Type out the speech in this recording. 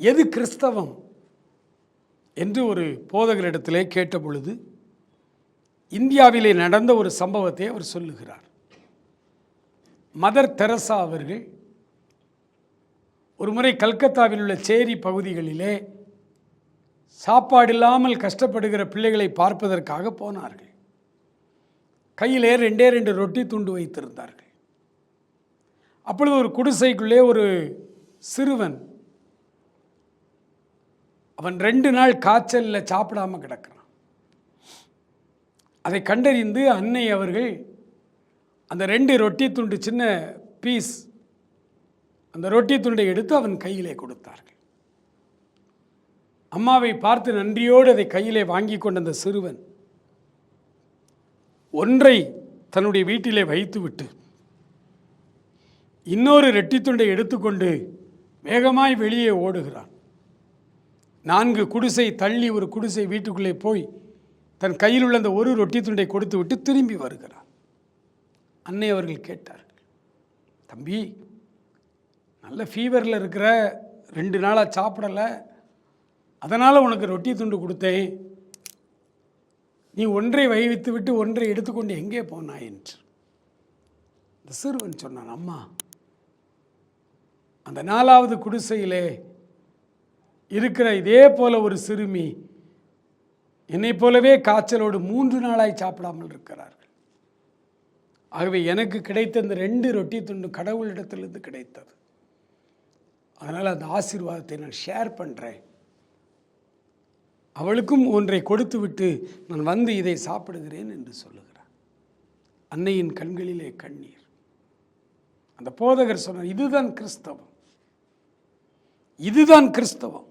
எது கிறிஸ்தவம் என்று ஒரு போதகரிடத்திலே கேட்ட பொழுது இந்தியாவிலே நடந்த ஒரு சம்பவத்தை அவர் சொல்லுகிறார். மதர் தெரசா அவர்கள் ஒரு முறை கல்கத்தாவில் உள்ள சேரி பகுதிகளிலே சாப்பாடு இல்லாமல் கஷ்டப்படுகிற பிள்ளைகளை பார்ப்பதற்காக போனார்கள். கையிலே ரெண்டே ரெண்டு ரொட்டி துண்டு வைத்திருந்தார்கள். அப்பொழுது ஒரு குடிசைக்குள்ளே ஒரு சிறுவன் அவன் ரெண்டு நாள் காய்ச்சலில் சாப்பிடாம கிடக்கிறான். அதை கண்டறிந்து அன்னை அவர்கள் அந்த ரெண்டு ரொட்டி துண்டு சின்ன பீஸ் அந்த ரொட்டி துண்டை எடுத்து அவன் கையிலே கொடுத்தார்கள். அம்மாவை பார்த்து நன்றியோடு அதை கையிலே வாங்கி கொண்ட அந்த சிறுவன் ஒன்றை தன்னுடைய வீட்டிலே வைத்துவிட்டு இன்னொரு ரெட்டி துண்டை எடுத்துக்கொண்டு வேகமாய் வெளியே ஓடுகிறான். நான்கு குடிசை தள்ளி ஒரு குடிசை வீட்டுக்குள்ளே போய் தன் கையில் உள்ள அந்த ஒரு ரொட்டி துண்டை கொடுத்து விட்டு திரும்பி வருகிறான் அன்னை அவர்கள் கேட்டார்கள் தம்பி நல்ல ஃபீவரில் இருக்கிற ரெண்டு நாளாக சாப்பிடலை அதனால் உனக்கு ரொட்டி துண்டு கொடுத்தேன். நீ ஒன்றை வைவித்து விட்டு ஒன்றை எடுத்துக்கொண்டு எங்கே போனாய்? என்று. இந்த சிறுவன் சொன்னான் அம்மா அந்த நாலாவது குடிசையிலே இருக்கிற இதே போல ஒரு சிறுமி என்னைப் போலவே காய்ச்சலோடு மூன்று நாளாய் சாப்பிடாமல் இருக்கிறார்கள். ஆகவே எனக்கு கிடைத்த இந்த ரெண்டு ரொட்டி துண்டு கடவுளிடத்திலிருந்து கிடைத்தது. அதனால் அந்த ஆசீர்வாதத்தை நான் ஷேர் பண்ணுறேன் அவளுக்கும் ஒன்றை கொடுத்து விட்டு நான் வந்து இதை சாப்பிடுகிறேன் என்று சொல்லுகிறார். அன்னையின் கண்களிலே கண்ணீர். அந்த போதகர் சொன்னார் இதுதான் கிறிஸ்தவம். இதுதான் கிறிஸ்தவம்.